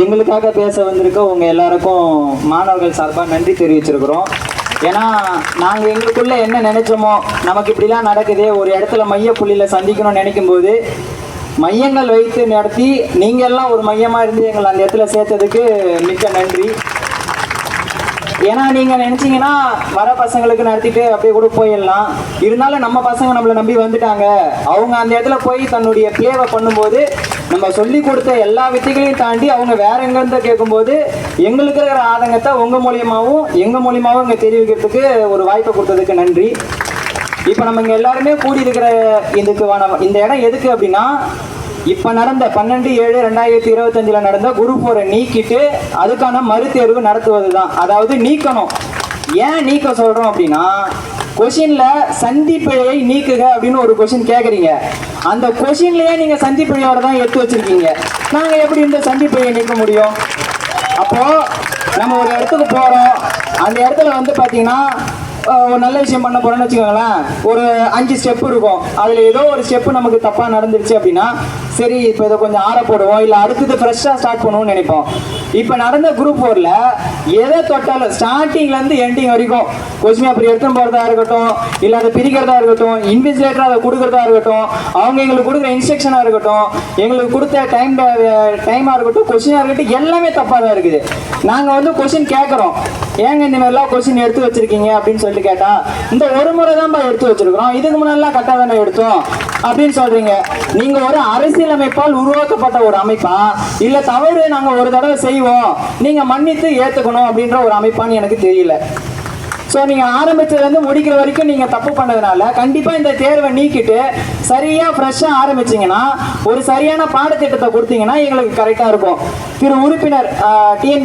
எங்களுக்காக பேச வந்திருக்க உங்க எல்லாருக்கும் மாணவர்கள் சார்பாக நன்றி தெரிவிச்சிருக்கிறோம். ஏன்னா நாங்கள் எங்களுக்குள்ள என்ன நினைச்சோமோ நமக்கு இப்படிலாம் நடக்குது ஒரு இடத்துல மைய புள்ளியில் சந்திக்கணும்னு நினைக்கும் போது மையங்கள் வைத்து நடத்தி நீங்க எல்லாம் ஒரு மையமா இருந்து எங்களை அந்த இடத்துல சேர்த்ததுக்கு மிக்க நன்றி. ஏன்னா நீங்க நினைச்சீங்கன்னா வர பசங்களுக்கு நடத்திட்டு அப்படியே கூட போயிடலாம். இருந்தாலும் நம்ம பசங்க நம்மளை நம்பி வந்துட்டாங்க. அவங்க அந்த இடத்துல போய் தன்னுடைய பிளேவை பண்ணும்போது நம்ம சொல்லி கொடுத்த எல்லா வித்தைகளையும் தாண்டி அவங்க வேற எங்கேருந்து கேட்கும்போது எங்களுக்கு இருக்கிற ஆதங்கத்தை உங்க மூலியமாகவும் எங்க மூலியமாகவும் இங்கே தெரிவிக்கிறதுக்கு ஒரு வாய்ப்பை கொடுத்ததுக்கு நன்றி. இப்போ நம்ம இங்கே எல்லாருமே கூடி இருக்கிற இதுக்கு இந்த இடம் எதுக்கு அப்படின்னா இப்போ நடந்த பன்னெண்டு ஏழு ரெண்டாயிரத்தி இருபத்தஞ்சில் நடந்த குரூப் ஃபோரை நீக்கிட்டு அதுக்கான மறுதேர்வு நடத்துவது தான் அதாவது நீக்கணும். ஏன் நீக்க சொல்கிறோம் அப்படின்னா கொஷினில் சந்திப்பிழையை நீக்குக அப்படின்னு ஒரு கொஷின் கேட்குறீங்க அந்த கொஷின்லேயே நீங்கள் சந்திப்பிழையோட தான் எடுத்து வச்சிருக்கீங்க. நாங்கள் எப்படி இந்த சந்திப்பிழையை நீக்க முடியும்? அப்போ நம்ம ஒரு இடத்துக்கு போறோம். அந்த இடத்துல வந்து பாத்தீங்கன்னா ஒரு நல்ல விஷயம் பண்ண போறோம்னு வச்சுக்கோங்களேன். ஒரு அஞ்சு ஸ்டெப் இருக்கும். அதுல ஏதோ ஒரு ஸ்டெப் நமக்கு தப்பா நடந்துருச்சு அப்படின்னா சரி இப்போ இதை கொஞ்சம் ஆற போடுவோம். இல்லை அடுத்தது ஃப்ரெஷ்ஷாக ஸ்டார்ட் பண்ணுவோம்னு நினைப்போம். இப்போ நடந்த குரூப் ஃபோரில் எதை தொட்டாலும் ஸ்டார்டிங்லேருந்து எண்டிங் வரைக்கும் கொஸ்டின் அப்படி எடுத்துன்னு போகிறதா இருக்கட்டும் இல்லை அதை பிரிக்கிறதா இருக்கட்டும் இன்விஜிலேட்டராக அதை கொடுக்குறதா இருக்கட்டும் அவங்க எங்களுக்கு கொடுக்குற இன்ஸ்ட்ரக்ஷனாக இருக்கட்டும் எங்களுக்கு கொடுத்த டைம் டைமாக இருக்கட்டும் கொஸ்டினாக இருக்கட்டும் எல்லாமே தப்பாக தான் இருக்குது. நாங்கள் வந்து கொஸ்டின் கேட்குறோம். ஏங்க இந்த மாதிரிலாம் கொஸ்டின் எடுத்து வச்சிருக்கீங்க அப்படின்னு சொல்லிட்டு கேட்டால் இந்த ஒரு முறை தான்ப்பா எடுத்து வச்சிருக்கிறோம். இதுக்கு முன்னாடிலாம் கரெக்டாக தானே எடுத்தோம். அப்படின்னு சொல்றீங்க. நீங்க ஒரு அரசியலமைப்பால் உருவாக்கப்பட்ட ஒரு அமைப்பா? இல்ல தவறு நாங்க ஒரு தடவை செய்வோம். நீங்க மன்னித்து ஏத்துக்கணும் அப்படின்ற ஒரு அமைப்பான்னு எனக்கு தெரியல. ஸோ நீங்கள் ஆரம்பிச்சதுலேருந்து முடிக்கிற வரைக்கும் நீங்கள் தப்பு பண்ணதுனால கண்டிப்பாக இந்த தேர்வை நீக்கிட்டு சரியாக ஃப்ரெஷ்ஷாக ஆரம்பிச்சீங்கன்னா ஒரு சரியான பாடத்திட்டத்தை கொடுத்தீங்கன்னா எங்களுக்கு கரெக்டாக இருக்கும். திரு உறுப்பினர் டிஎன்